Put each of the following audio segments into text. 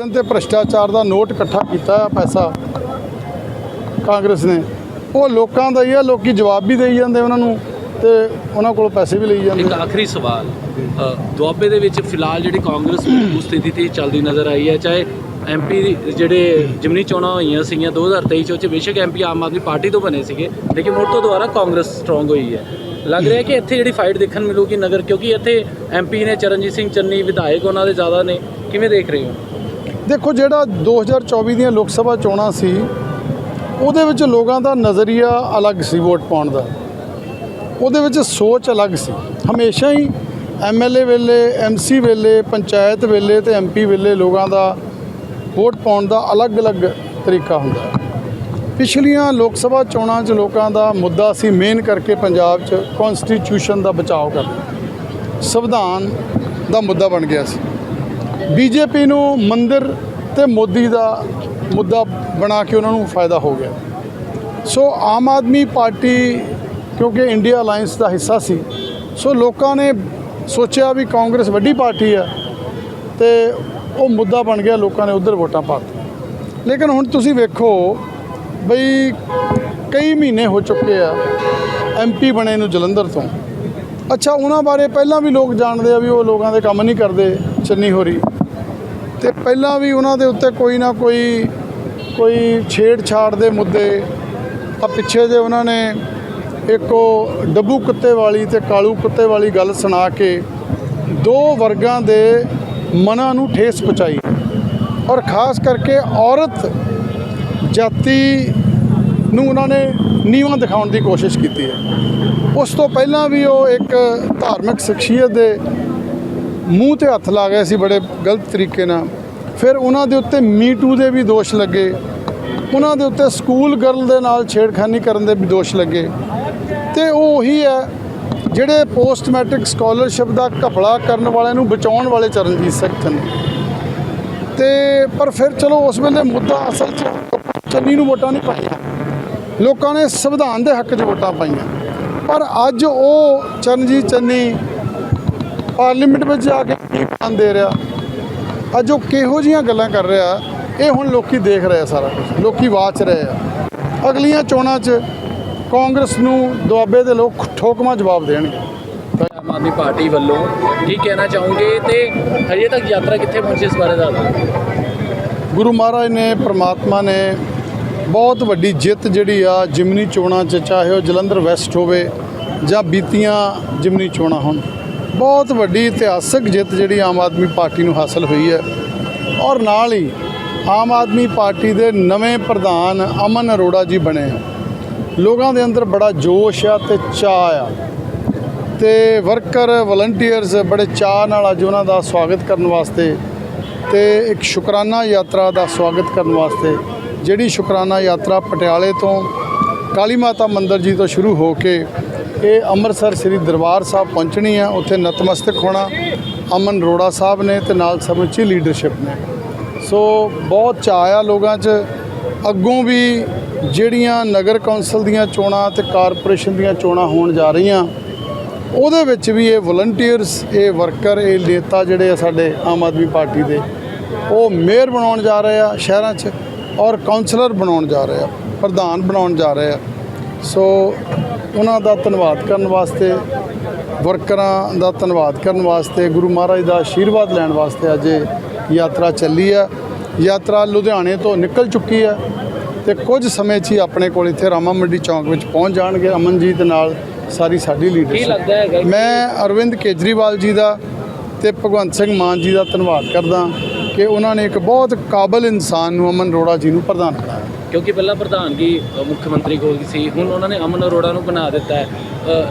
Corruption ਤੇ ਭ੍ਰਸ਼ਟਾਚਾਰ ਦਾ note ਇਕੱਠਾ ਕੀਤਾ ਪੈਸਾ ਕਾਂਗਰਸ ਨੇ। ਉਹ ਲੋਕਾਂ ਦਾ ਹੀ ਆ, ਲੋਕੀ ਜਵਾਬ ਵੀ ਦੇਈ ਜਾਂਦੇ ਉਹਨਾਂ ਨੂੰ ਤੇ ਉਹਨਾਂ ਕੋਲ ਪੈਸੇ ਵੀ ਲਈ ਜਾਂਦੇ। ਇੱਕ ਆਖਰੀ ਸਵਾਲ ਦੁਆਬੇ ਦੇ ਵਿੱਚ ਫਿਲਹਾਲ ਜਿਹੜੀ ਕਾਂਗਰਸ ਉਸ ਸਥਿਤੀ ਤੇ ਚੱਲਦੀ ਨਜ਼ਰ ਆਈ ਹੈ, ਚਾਹੇ ਐਮਪੀ ਜਿਹੜੇ ਜਿਮਨੀ ਚੋਣਾਂ ਹੋਈਆਂ ਸੀਗੀਆਂ 2023 ਚ, ਉਹ 'ਚ ਬੇਸ਼ੱਕ ਐਮਪੀ ਆਮ ਆਦਮੀ ਪਾਰਟੀ ਤੋਂ ਬਣੇ ਸੀਗੇ, ਲੇਕਿਨ ਮੁੜ ਤੋਂ ਦੁਬਾਰਾ ਕਾਂਗਰਸ ਸਟਰੋਂਗ ਹੋਈ ਹੈ। ਲੱਗ ਰਿਹਾ ਕਿ ਇੱਥੇ ਜਿਹੜੀ ਫਾਈਟ ਦੇਖਣ ਮਿਲੂਗੀ ਨਗਰ, ਕਿਉਂਕਿ ਇੱਥੇ ਐਮਪੀ ਨੇ ਚਰਨਜੀਤ ਸਿੰਘ ਚੰਨੀ ਵਿਧਾਇਕ ਉਹਨਾਂ ਦੇ ਜ਼ਿਆਦਾ ਨੇ। ਕਿਵੇਂ ਦੇਖ ਰਹੇ ਹੋ? ਦੇਖੋ ਜਿਹੜਾ 2024 ਦੀਆਂ ਲੋਕ ਸਭਾ ਚੋਣਾਂ ਸੀ, ਉਹਦੇ ਵਿੱਚ ਲੋਕਾਂ ਦਾ ਨਜ਼ਰੀਆ ਅਲੱਗ ਸੀ ਵੋਟ ਪਾਉਣ ਦਾ। ਉਹਦੇ ਵਿੱਚ ਸੋਚ ਅਲੱਗ ਸੀ। ਹਮੇਸ਼ਾ ਹੀ ਐਮਐਲਏ ਵੇਲੇ ਐਮਸੀ ਵੇਲੇ, ਪੰਚਾਇਤ ਵੇਲੇ ਤੇ ਐਮਪੀ ਵੇਲੇ ਲੋਕਾਂ ਦਾ ਵੋਟ ਪਾਉਣ ਦਾ ਅਲੱਗ-ਅਲੱਗ ਤਰੀਕਾ ਹੁੰਦਾ। ਪਿਛਲੀਆਂ ਲੋਕ ਸਭਾ ਚੋਣਾਂ 'ਚ ਲੋਕਾਂ ਦਾ ਮੁੱਦਾ ਸੀ ਮੇਨ ਕਰਕੇ ਪੰਜਾਬ 'ਚ ਕਨਸਟੀਟਿਊਸ਼ਨ ਦਾ ਬਚਾਓ ਕਰਨਾ। ਸੰਵਿਧਾਨ ਦਾ ਮੁੱਦਾ ਬਣ ਗਿਆ ਸੀ। ਬੀਜੇਪੀ ਨੂੰ ਮੰਦਿਰ ਤੇ ਮੋਦੀ ਦਾ ਮੁੱਦਾ ਬਣਾ ਕੇ ਉਹਨਾਂ ਨੂੰ ਫਾਇਦਾ ਹੋ ਗਿਆ। ਸੋ ਆਮ ਆਦਮੀ ਪਾਰਟੀ ਕਿਉਂਕਿ ਇੰਡੀਆ ਅਲਾਈਅੰਸ ਦਾ ਹਿੱਸਾ ਸੀ, ਸੋ ਲੋਕਾਂ ਨੇ ਸੋਚਿਆ ਵੀ ਕਾਂਗਰਸ ਵੱਡੀ ਪਾਰਟੀ ਆ ਤੇ ਉਹ ਮੁੱਦਾ ਬਣ ਗਿਆ, ਲੋਕਾਂ ਨੇ ਉਧਰ ਵੋਟਾਂ ਪਾਤੀਆਂ ਲੇਕਿਨ ਹੁਣ ਤੁਸੀਂ ਵੇਖੋ ਬਈ ਕਈ ਮਹੀਨੇ ਹੋ ਚੁੱਕੇ ਆ ਐਮਪੀ ਬਣੇ ਨੂੰ ਜਲੰਧਰ ਤੋਂ। ਅੱਛਾ, ਉਹਨਾਂ ਬਾਰੇ ਪਹਿਲਾਂ ਵੀ ਲੋਕ ਜਾਣਦੇ ਆ ਵੀ ਉਹ ਲੋਕਾਂ ਦੇ ਕੰਮ ਨਹੀਂ ਕਰਦੇ, ਚੰਨੀ ਹੋਰੀ। ਤੇ ਪਹਿਲਾਂ ਵੀ ਉਹਨਾਂ ਦੇ ਉੱਤੇ ਕੋਈ ਨਾ ਕੋਈ ਕੋਈ ਛੇੜਛਾੜ ਦੇ ਮੁੱਦੇ। ਆ ਪਿੱਛੇ ਜੇ ਉਹਨਾਂ ਨੇ ਇੱਕ ਉਹ ਡੱਬੂ ਕੁੱਤੇ ਵਾਲੀ ਤੇ ਕਾਲੂ ਕੁੱਤੇ ਵਾਲੀ ਗੱਲ ਸੁਣਾ ਕੇ ਦੋ ਵਰਗਾਂ ਦੇ ਮਨਾਂ ਨੂੰ ਠੇਸ ਪਹੁੰਚਾਈ। ਔਰ ਖਾਸ ਕਰਕੇ ਔਰਤ ਜਾਤੀ ਨੂੰ ਉਹਨਾਂ ਨੇ ਨੀਵਾਂ ਦਿਖਾਉਣ ਦੀ ਕੋਸ਼ਿਸ਼ ਕੀਤੀ ਹੈ। ਉਸ ਤੋਂ ਪਹਿਲਾਂ ਵੀ ਉਹ ਇੱਕ ਧਾਰਮਿਕ ਸ਼ਖਸੀਅਤ ਦੇ ਮੂੰਹ ਤੇ ਹੱਥ ਲਾ ਗਏ ਸੀ ਬੜੇ ਗਲਤ ਤਰੀਕੇ ਨਾਲ। ਫਿਰ ਉਹਨਾਂ ਦੇ ਉੱਤੇ ਮੀ ਟੂ ਦੇ ਵੀ ਦੋਸ਼ ਲੱਗੇ। ਉਹਨਾਂ ਦੇ ਉੱਤੇ ਸਕੂਲ ਗਰਲ ਦੇ ਨਾਲ ਛੇੜਖਾਨੀ ਕਰਨ ਦੇ ਵੀ ਦੋਸ਼ ਲੱਗੇ। ਤੇ ਉਹ ਉਹੀ ਹੈ, ਜਿਹੜੇ ਪੋਸਟ ਮੈਟ੍ਰਿਕ ਸਕਾਲਰਸ਼ਿਪ ਦਾ ਘਪਲਾ ਕਰਨ ਵਾਲਿਆਂ ਨੂੰ ਬਚਾਉਣ ਵਾਲੇ ਚਰਨਜੀਤ ਸਿੰਘ ਨੇ ਤੇ ਪਰ ਫਿਰ ਚਲੋ ਉਸ ਵੇਲੇ ਮੁੱਦਾ ਅਸਲ 'ਚ ਚੰਨੀ ਨੂੰ ਵੋਟਾਂ ਨਹੀਂ ਪਾਈਆਂ। ਲੋਕਾਂ ਨੇ ਸੰਵਿਧਾਨ ਦੇ ਹੱਕ 'ਚ ਵੋਟਾਂ ਪਾਈਆਂ। ਪਰ ਅੱਜ ਉਹ ਚਰਨਜੀਤ ਚੰਨੀ ਪਾਰਲੀਮੈਂਟ ਵਿੱਚ ਜਾ ਕੇ ਕੀ ਬਿਆਨ ਦੇ ਰਿਹਾ। ਅੱਜ ਉਹ ਕਿਹੋ ਜੀਆਂ ਗੱਲਾਂ ਕਰ ਰਿਹਾ ਇਹ ਹੁਣ ਲੋਕੀ ਦੇਖ ਰਹੇ ਆ ਸਾਰਾ ਕੁਝ ਲੋਕੀ ਵਾਚ ਰਹੇ ਆ। ਅਗਲੀਆਂ ਚੋਣਾਂ 'ਚ ਕਾਂਗਰਸ ਨੂੰ ਦੁਆਬੇ ਦੇ ਲੋਕ ਠੋਕਮਾ ਜਵਾਬ ਦੇਣਗੇ। ਆਮ ਆਦਮੀ ਪਾਰਟੀ ਵੱਲੋਂ ਕੀ ਕਹਿਣਾ ਚਾਹੋਗੇ ਤੇ ਹਜੇ ਤੱਕ ਯਾਤਰਾ ਕਿੱਥੇ ਪਹੁੰਚੀ ਇਸ ਬਾਰੇ ਦੱਸ ਦਿਓ। ਗੁਰੂ ਮਹਾਰਾਜ ਨੇ ਪ੍ਰਮਾਤਮਾ ਨੇ ਬਹੁਤ ਵੱਡੀ ਜਿੱਤ ਜਿਹੜੀ ਆ ਜਿਮਨੀ ਚੋਣਾਂ 'ਚ ਚਾਹੇ ਉਹ ਜਲੰਧਰ ਵੈਸਟ ਹੋਵੇ ਜਾਂ ਬੀਤੀਆਂ ਜਿਮਨੀ ਚੋਣਾਂ ਹੋਣ। ਬਹੁਤ ਵੱਡੀ ਇਤਿਹਾਸਕ ਜਿੱਤ ਜਿਹੜੀ ਆਮ ਆਦਮੀ ਪਾਰਟੀ ਨੂੰ ਹਾਸਲ ਹੋਈ ਹੈ। ਔਰ ਨਾਲ ਹੀ ਆਮ ਆਦਮੀ ਪਾਰਟੀ ਦੇ ਨਵੇਂ ਪ੍ਰਧਾਨ ਅਮਨ ਅਰੋੜਾ ਜੀ ਬਣੇ ਆ। ਲੋਕਾਂ ਦੇ ਅੰਦਰ ਬੜਾ ਜੋਸ਼ ਆ ਤੇ ਚਾਅ ਆ। ਤੇ ਵਰਕਰ ਵਲੰਟੀਅਰਸ ਬੜੇ ਚਾਅ ਨਾਲ ਅੱਜ ਉਹਨਾਂ ਦਾ ਸਵਾਗਤ ਕਰਨ ਵਾਸਤੇ ਤੇ ਇੱਕ ਸ਼ੁਕਰਾਨਾ ਯਾਤਰਾ ਦਾ ਸਵਾਗਤ ਕਰਨ ਵਾਸਤੇ ਜਿਹੜੀ ਸ਼ੁਕਰਾਨਾ ਯਾਤਰਾ ਪਟਿਆਲੇ ਤੋਂ ਕਾਲੀ ਮਾਤਾ ਮੰਦਰ ਜੀ ਤੋਂ ਸ਼ੁਰੂ ਹੋ ਕੇ ਇਹ ਅੰਮ੍ਰਿਤਸਰ ਸ੍ਰੀ ਦਰਬਾਰ ਸਾਹਿਬ ਪਹੁੰਚਣੀ ਆ ਉੱਥੇ ਨਤਮਸਤਕ ਹੋਣਾ। ਅਮਨ ਰੋੜਾ ਸਾਹਿਬ ਨੇ ਤੇ ਨਾਲ ਸਮੁੱਚੀ ਲੀਡਰਸ਼ਿਪ ਨੇ। ਸੋ ਬਹੁਤ ਚਾਅ ਆ ਲੋਕਾਂ 'ਚ। ਅੱਗੋਂ ਵੀ ਜਿਹੜੀਆਂ ਨਗਰ ਕੌਂਸਲ ਦੀਆਂ ਚੋਣਾਂ ਤੇ ਕਾਰਪੋਰੇਸ਼ਨ ਦੀਆਂ ਚੋਣਾਂ ਹੋਣ ਜਾ ਰਹੀਆਂ, ਉਹਦੇ ਵਿੱਚ ਵੀ ਇਹ ਵਲੰਟੀਅਰਸ ਇਹ ਵਰਕਰ ਇਹ ਨੇਤਾ ਜਿਹੜੇ ਆ ਸਾਡੇ ਆਮ ਆਦਮੀ ਪਾਰਟੀ ਦੇ, ਉਹ ਮੇਅਰ ਬਣਾਉਣ ਜਾ ਰਹੇ ਆ ਸ਼ਹਿਰਾਂ 'ਚ ਔਰ ਕਾਉਂਸਲਰ ਬਣਾਉਣ ਜਾ ਰਹੇ ਆ, ਪ੍ਰਧਾਨ ਬਣਾਉਣ ਜਾ ਰਹੇ ਆ। ਸੋ ਉਹਨਾਂ ਦਾ ਧੰਨਵਾਦ ਕਰਨ ਵਾਸਤੇ ਵਰਕਰਾਂ ਦਾ ਧੰਨਵਾਦ ਕਰਨ ਵਾਸਤੇ ਗੁਰੂ ਮਹਾਰਾਜ ਦਾ ਆਸ਼ੀਰਵਾਦ ਲੈਣ ਵਾਸਤੇ ਅੱਜ ਇਹ ਯਾਤਰਾ ਚੱਲੀ ਆ ਯਾਤਰਾ ਲੁਧਿਆਣੇ ਤੋਂ ਨਿਕਲ ਚੁੱਕੀ ਹੈ ਤੇ ਕੁਝ ਸਮੇਂ 'ਚ ਹੀ ਆਪਣੇ ਕੋਲ ਇੱਥੇ ਰਾਮਾ ਮੰਡੀ ਚੌਂਕ ਵਿੱਚ ਪਹੁੰਚ ਜਾਣਗੇ ਅਮਨਜੀਤ ਨਾਲ ਸਾਰੀ ਸਾਡੀ ਲੀਡਰਸ਼ਿਪ ਮੈਂ ਅਰਵਿੰਦ ਕੇਜਰੀਵਾਲ ਜੀ ਦਾ ਤੇ ਭਗਵੰਤ ਸਿੰਘ ਮਾਨ ਜੀ ਦਾ ਧੰਨਵਾਦ ਕਰਦਾ ਕਿ ਉਹਨਾਂ ਨੇ ਇੱਕ ਬਹੁਤ ਕਾਬਲ ਇਨਸਾਨ ਨੂੰ ਅਮਨ ਅਰੋੜਾ ਜੀ ਨੂੰ ਪ੍ਰਧਾਨ ਬਣਾਇਆ ਕਿਉਂਕਿ ਪਹਿਲਾਂ ਪ੍ਰਧਾਨਗੀ ਮੁੱਖ ਮੰਤਰੀ ਕੋਲ ਸੀ ਹੁਣ ਉਹਨਾਂ ਨੇ ਅਮਨ ਅਰੋੜਾ ਨੂੰ ਬਣਾ ਦਿੱਤਾ ਹੈ।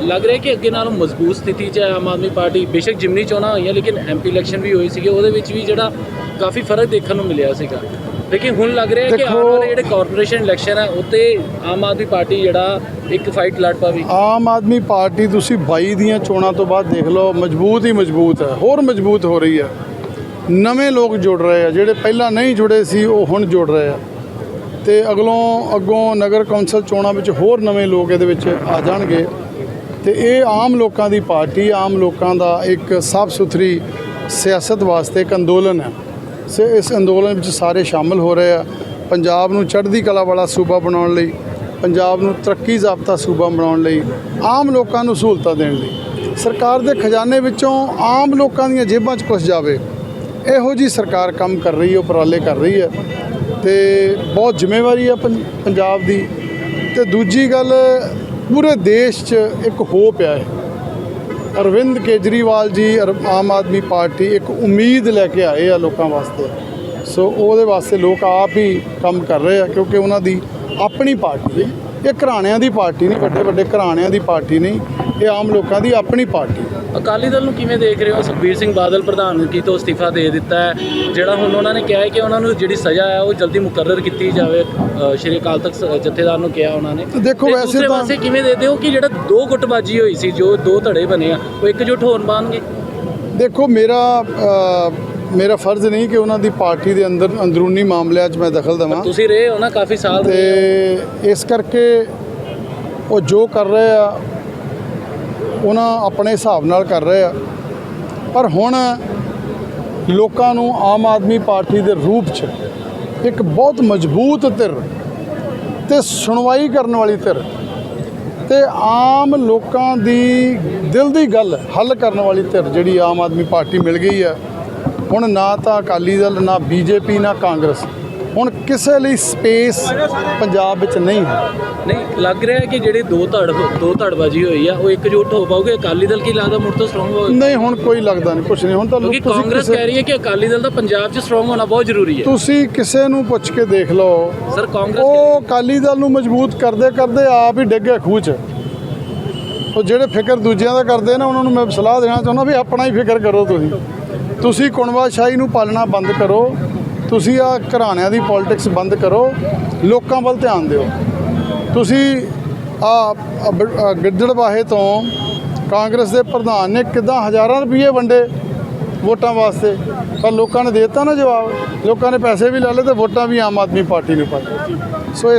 ਲੱਗ ਰਿਹਾ ਕਿ ਅੱਗੇ ਨਾਲੋਂ ਮਜ਼ਬੂਤ ਸਥਿਤੀ 'ਚ ਹੈ ਆਮ ਆਦਮੀ ਪਾਰਟੀ ਬੇਸ਼ੱਕ ਜਿਮਨੀ ਚੋਣਾਂ ਹੋਈਆਂ ਲੇਕਿਨ ਐਮਪੀ ਇਲੈਕਸ਼ਨ ਵੀ ਹੋਏ ਸੀਗੇ ਉਹਦੇ ਵਿੱਚ ਵੀ ਜਿਹੜਾ ਕਾਫੀ ਫ਼ਰਕ ਦੇਖਣ ਨੂੰ ਮਿਲਿਆ ਸੀਗਾ। ਲੇਕਿਨ ਹੁਣ ਲੱਗ ਰਿਹਾ ਕਿ ਆਉਣ ਵਾਲੇ ਜਿਹੜੇ ਕਾਰਪੋਰੇਸ਼ਨ ਇਲੈਕਸ਼ਨ ਹੈ ਉੱਤੇ ਆਮ ਆਦਮੀ ਪਾਰਟੀ ਜਿਹੜਾ ਇੱਕ ਫਾਈਟ ਲੜ ਪਾਵੇ। ਆਮ ਆਦਮੀ ਪਾਰਟੀ ਤੁਸੀਂ 22 ਦੀਆਂ ਚੋਣਾਂ ਤੋਂ ਬਾਅਦ ਦੇਖ ਲਓ ਮਜ਼ਬੂਤ ਹੀ ਮਜ਼ਬੂਤ ਹੈ ਹੋਰ ਮਜ਼ਬੂਤ ਹੋ ਰਹੀ ਹੈ। ਨਵੇਂ ਲੋਕ ਜੁੜ ਰਹੇ ਆ ਜਿਹੜੇ ਪਹਿਲਾਂ ਨਹੀਂ ਜੁੜੇ ਸੀ ਉਹ ਹੁਣ ਜੁੜ ਰਹੇ ਆ। ਤੇ ਅਗਲੋਂ ਅੱਗੋਂ ਨਗਰ ਕੌਂਸਲ ਚੋਣਾਂ ਵਿੱਚ ਹੋਰ ਨਵੇਂ ਲੋਕ ਇਹਦੇ ਵਿੱਚ ਆ ਜਾਣਗੇ। ਤੇ ਇਹ ਆਮ ਲੋਕਾਂ ਦੀ ਪਾਰਟੀ, ਆਮ ਲੋਕਾਂ ਦਾ ਇੱਕ ਸਾਫ਼ ਸੁਥਰੀ ਸਿਆਸਤ ਵਾਸਤੇ ਇੱਕ ਅੰਦੋਲਨ ਹੈ। ਸੇ ਇਸ ਅੰਦੋਲਨ ਵਿੱਚ ਸਾਰੇ ਸ਼ਾਮਲ ਹੋ ਰਹੇ ਆ। ਪੰਜਾਬ ਨੂੰ ਚੜ੍ਹਦੀ ਕਲਾ ਵਾਲਾ ਸੂਬਾ ਬਣਾਉਣ ਲਈ, ਪੰਜਾਬ ਨੂੰ ਤਰੱਕੀ ਜ਼ਾਬਤਾ ਸੂਬਾ ਬਣਾਉਣ ਲਈ, ਆਮ ਲੋਕਾਂ ਨੂੰ ਸਹੂਲਤਾਂ ਦੇਣ ਲਈ। ਸਰਕਾਰ ਦੇ ਖਜ਼ਾਨੇ ਵਿੱਚੋਂ ਆਮ ਲੋਕਾਂ ਦੀਆਂ ਜੇਬਾਂ 'ਚ ਕੁਛ ਜਾਵੇ। ਇਹੋ ਜੀ ਸਰਕਾਰ ਕੰਮ ਕਰ ਰਹੀ ਹੈ, ਉਪਰਾਲੇ ਕਰ ਰਹੀ ਹੈ। ਤੇ ਬਹੁਤ ਜ਼ਿੰਮੇਵਾਰੀ ਆ ਪੰ- ਪੰਜਾਬ ਦੀ। ਤੇ ਦੂਜੀ ਗੱਲ, ਪੂਰੇ ਦੇਸ਼ 'ਚ ਇੱਕ ਹੋਪ ਹੈ ਅਰਵਿੰਦ ਕੇਜਰੀਵਾਲ ਜੀ, ਅਰ- ਆਮ ਆਦਮੀ ਪਾਰਟੀ ਇੱਕ ਉਮੀਦ ਲੈ ਕੇ ਆਏ ਆ ਲੋਕਾਂ ਵਾਸਤੇ। ਸੋ ਉਹਦੇ ਵਾਸਤੇ ਲੋਕ ਆਪ ਹੀ ਕੰਮ ਕਰ ਰਹੇ ਆ, ਕਿਉਂਕਿ ਉਹਨਾਂ ਦੀ ਆਪਣੀ ਪਾਰਟੀ ਇਹ ਘਰਾਣਿਆਂ ਦੀ ਪਾਰਟੀ ਨਹੀਂ ਵੱਡੇ ਵੱਡੇ ਘਰਾਣਿਆਂ ਦੀ ਪਾਰਟੀ ਨਹੀਂ, ਇਹ ਆਮ ਲੋਕਾਂ ਦੀ ਆਪਣੀ ਪਾਰਟੀ। ਅਕਾਲੀ ਦਲ ਨੂੰ ਕਿਵੇਂ ਦੇਖ ਰਹੇ ਹੋ? ਸੁਖਬੀਰ ਸਿੰਘ ਬਾਦਲ ਪ੍ਰਧਾਨਗੀ ਤੋਂ ਅਸਤੀਫਾ ਦੇ ਦਿੱਤਾ ਹੈ? ਜਿਹੜਾ ਹੁਣ ਉਹਨਾਂ ਨੇ ਕਿਹਾ ਹੈ ਕਿ ਉਹਨਾਂ ਨੂੰ ਜਿਹੜੀ ਸਜ਼ਾ ਹੈ ਉਹ ਜਲਦੀ ਮੁਕਰਰ ਕੀਤੀ ਜਾਵੇ। ਸ਼੍ਰੀ ਅਕਾਲ ਤਖਤ ਜਥੇਦਾਰ ਨੂੰ ਕਿਹਾ ਉਹਨਾਂ ਨੇ। ਦੇਖੋ ਤੇ ਵੈਸੇ ਦੂਸਰੇ ਤਾਂ- ਪਾਸੇ ਕਿਵੇਂ ਦੇਖਦੇ ਹੋ ਕਿ ਜਿਹੜਾ ਦੋ ਗੁੱਟਬਾਜੀ ਹੋਈ ਸੀ ਜੋ ਦੋ ਧੜੇ ਬਣੇ ਆ ਉਹ ਇਕਜੁੱਟ ਹੋਣ ਪਾਣਗੇ? ਦੇਖੋ ਮੇਰਾ ਮੇਰਾ ਫਰਜ਼ ਨਹੀਂ ਕਿ ਉਹਨਾਂ ਦੀ ਪਾਰਟੀ ਦੇ ਅੰਦਰ ਅੰਦਰੂਨੀ ਮਾਮਲਿਆਂ 'ਚ ਮੈਂ ਦਖਲ ਦੇਵਾਂ। ਤੁਸੀਂ ਰਹੇ ਹੋ ਨਾ ਕਾਫੀ ਸਾਲ। ਤੇ ਇਸ ਕਰਕੇ ਉਹ ਜੋ ਕਰ ਰਹੇ ਆ ਉਹਨਾਂ ਆਪਣੇ ਹਿਸਾਬ ਨਾਲ ਕਰ ਰਹੇ ਆ। ਪਰ ਹੁਣ ਲੋਕਾਂ ਨੂੰ ਆਮ ਆਦਮੀ ਪਾਰਟੀ ਦੇ ਰੂਪ 'ਚ ਇੱਕ ਬਹੁਤ ਮਜ਼ਬੂਤ ਧਿਰ ਤੇ ਸੁਣਵਾਈ ਕਰਨ ਵਾਲੀ ਧਿਰ ਤੇ ਆਮ ਲੋਕਾਂ ਦੀ ਦਿਲ ਦੀ ਗੱਲ ਹੱਲ ਕਰਨ ਵਾਲੀ ਧਿਰ ਜਿਹੜੀ ਆਮ ਆਦਮੀ ਪਾਰਟੀ ਮਿਲ ਗਈ ਹੈ ਹੁਣ ਨਾ ਤਾਂ ਅਕਾਲੀ ਦਲ, ਨਾ ਬੀਜੇਪੀ, ਨਾ ਕਾਂਗਰਸ। ਹੁਣ ਕਿਸੇ ਲਈ ਸਪੇਸ ਪੰਜਾਬ ਵਿੱਚ ਨਹੀਂ ਹੈ। ਨਹੀਂ ਲੱਗ ਰਿਹਾ ਹੈ ਕਿ ਜਿਹੜੇ ਦੋ ਧੜ ਦੋ ਧੜਬਾਜੀ ਹੋਈ ਆ ਉਹ ਇਕਜੁੱਟ ਹੋ ਪਾਓਗੇ ਅਕਾਲੀ ਦਲ ਕੀ ਲੱਗਦਾ ਮੁੜ ਤੋਂ ਸਟਰੋਂਗ ਹੋਵੇ? ਨਹੀਂ ਹੁਣ ਕੋਈ ਲੱਗਦਾ ਨਹੀਂ ਕੁਝ ਨਹੀਂ। ਹੁਣ ਤਾਂ ਤੁਸੀਂ ਕਾਂਗਰਸ ਕਹਿ ਰਹੀ ਹੈ ਕਿ ਅਕਾਲੀ ਦਲ ਦਾ ਪੰਜਾਬ 'ਚ ਸਟਰੋਂਗ ਹੋਣਾ ਬਹੁਤ ਜ਼ਰੂਰੀ ਹੈ। ਤੁਸੀਂ ਕਿਸੇ ਨੂੰ ਪੁੱਛ ਕੇ ਦੇਖ ਲਓ। ਸਰ ਕਾਂਗਰਸ ਉਹ ਅਕਾਲੀ ਦਲ ਨੂੰ ਮਜ਼ਬੂਤ ਕਰਦੇ ਕਰਦੇ ਆਪ ਹੀ ਡਿੱਗੇ ਖੂਹ 'ਚ। ਉਹ ਜਿਹੜੇ ਫਿਕਰ ਦੂਜਿਆਂ ਦਾ ਕਰਦੇ ਨਾ ਉਹਨਾਂ ਨੂੰ ਮੈਂ ਸਲਾਹ ਦੇਣਾ ਚਾਹੁੰਦਾ ਵੀ ਆਪਣਾ ਹੀ ਫਿਕਰ ਕਰੋ ਤੁਸੀਂ। ਤੁਸੀਂ ਕੁਣਵਾਸ਼ਾਹੀ ਨੂੰ ਪਾਲਣਾ ਬੰਦ ਕਰੋ। ਤੁਸੀਂ ਆ ਘਰਾਣਿਆਂ ਦੀ ਪੋਲਿਟਿਕਸ ਬੰਦ ਕਰੋ, ਲੋਕਾਂ ਵੱਲ ਧਿਆਨ ਦਿਓ। ਤੁਸੀਂ ਆ ਗਿੱਦੜਬਾਹੇ ਤੋਂ ਕਾਂਗਰਸ ਦੇ ਪ੍ਰਧਾਨ ਨੇ ਕਿਦਾਂ ਹਜ਼ਾਰਾਂ ਰੁਪਏ ਵੰਡੇ ਵੋਟਾਂ ਵਾਸਤੇ? ਪਰ ਲੋਕਾਂ ਨੇ ਦੇ ਦਿੱਤਾ ਨਾ ਜਵਾਬ। ਲੋਕਾਂ ਨੇ ਪੈਸੇ ਵੀ ਲੈ ਲਏ ਤੇ ਵੋਟਾਂ ਵੀ ਆਮ ਆਦਮੀ ਪਾਰਟੀ ਨੂੰ ਪਾਈ ਸੋ ਇਸ